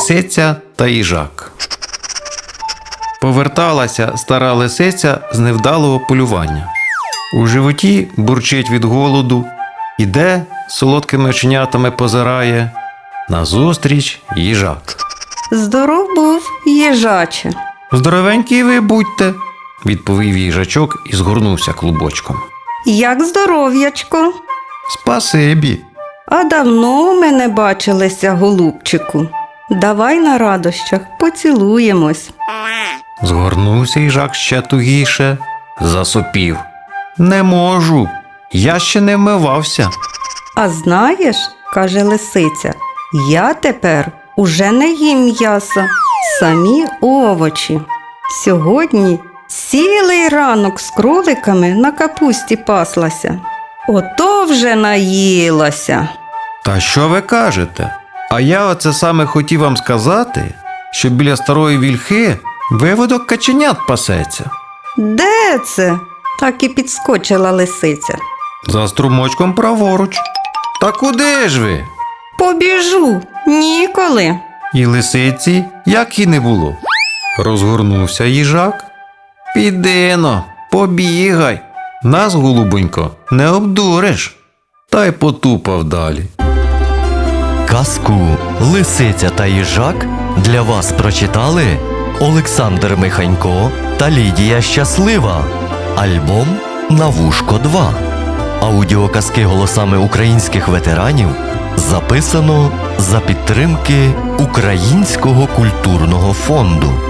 Лисиця та їжак. Поверталася стара лисиця з невдалого полювання. У животі бурчить від голоду, іде солодкими оченятами позирає. Назустріч їжак. Здоров був, їжаче. Здоровенькі ви будьте, відповів їжачок і згорнувся клубочком. Як здоров'ячко? Спасибі. А давно ми не бачилися, голубчику. Давай на радощах поцілуємось. Згорнувся їжак ще тугіше, засопів. Не можу. Я ще не вмивався. А знаєш, каже лисиця, я тепер уже не їм м'яса, самі овочі. Сьогодні цілий ранок з кроликами на капусті паслася. Ото вже наїлася. Та що ви кажете? А я оце саме хотів вам сказати, що біля старої вільхи виводок каченят пасеться. Де це? Так і підскочила лисиця. За струмочком праворуч. Та куди ж ви? Побіжу, ніколи. І лисиці, як і не було. Розгорнувся їжак. Підино, побігай. Нас, голубонько, не обдуриш. Та й потупав далі. Казку Лисиця та їжак для вас прочитали Олександр Миханько та Лідія Щаслива. Альбом На вушко 2. Аудіоказки голосами українських ветеранів записано за підтримки Українського культурного фонду.